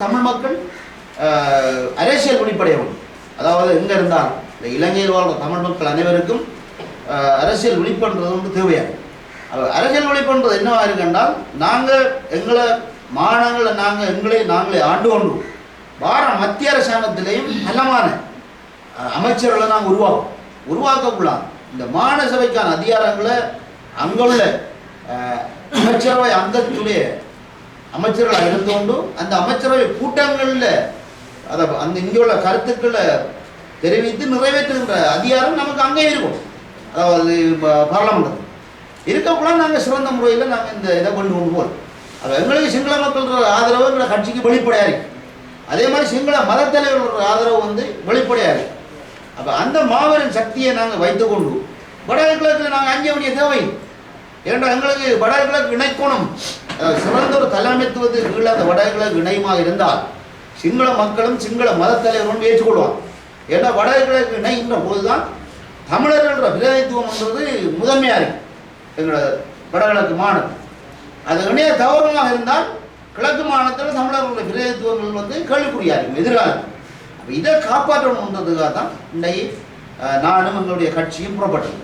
தமிழ் மக்கள் அரசியல் வெளிப்படைய அதாவது எங்க இருந்தால் இந்த இலங்கையில் வாழ்ற தமிழ் மக்கள் அனைவருக்கும் அரசியல் விழிப்புன்றது வந்து தேவையாது. அரசியல் விழிப்புன்றது என்னவா இருக்குன்றால் நாங்கள் எங்களை மாநிலங்களை நாங்கள் எங்களை நாங்களே ஆண்டு கொண்டு வார மத்திய அரசாங்கத்திலேயும் பலமான அமைச்சர்களை நாங்கள் உருவாக்கும். உருவாக்கக்கூடாது இந்த மாநில சபைக்கான அதிகாரங்களை அங்குள்ள அமைச்சரவை அந்தத்துடைய அமைச்சர்களாக இருந்து அந்த அமைச்சரவை கூட்டங்களில் அதை அந்த இங்கே உள்ள கருத்துக்களை தெரிவித்து நிறைவேற்றுகின்ற அதிகாரம் நமக்கு அங்கே இருக்கும். அதாவது ப- பாராளுமன்றம். இருக்கக்கூடாது நாங்கள் சிறந்த முறையில் நாங்கள் இந்த இதை கொண்டு கொண்டு போகிறோம் அப்போ எங்களுக்கு சிங்கள மக்கள் ஆதரவு எங்களை கட்சிக்கு வெளிப்படையாக இருக்கு. அதே மாதிரி சிங்கள மதத்தலைவர்களோட ஆதரவு வந்து வெளிப்படையாக இருக்கு. அப்போ அந்த மாபெரும் சக்தியை நாங்கள் வைத்துக்கொண்டு வடகிழக்கில் நாங்கள் அஞ்ச வேண்டிய தேவை. ஏன்னா எங்களுக்கு வடகிழக்கு இணைக்கணும். சிறந்த ஒரு தலைமைத்துவத்துக்கு கீழே அந்த வடகிழக்கு இணையமாக இருந்தால் சிங்கள மக்களும் சிங்கள மதத்தலைவரும் ஏற்றுக்கொள்வான் ஏன்னா வடகிழக்கு இணைகின்ற போதுதான் தமிழர்களோட பிரதிநிதித்துவம்ன்றது முதன்மையாக இருக்கு. எங்களோட வடகிழக்கு மாநிலம். அது இணைய தவறுமாக இருந்தால் கிழக்கு மாநிலத்தில் தமிழர்களுடைய பிரதிநிதித்துவங்கள் வந்து கேள்விக்குறியாக இருக்கும் எதிர்காலத்தில் அப்போ இதை காப்பாற்றணுன்றதுக்காக தான் இன்றைக்கு நானும் எங்களுடைய கட்சியும் புறப்பட்டது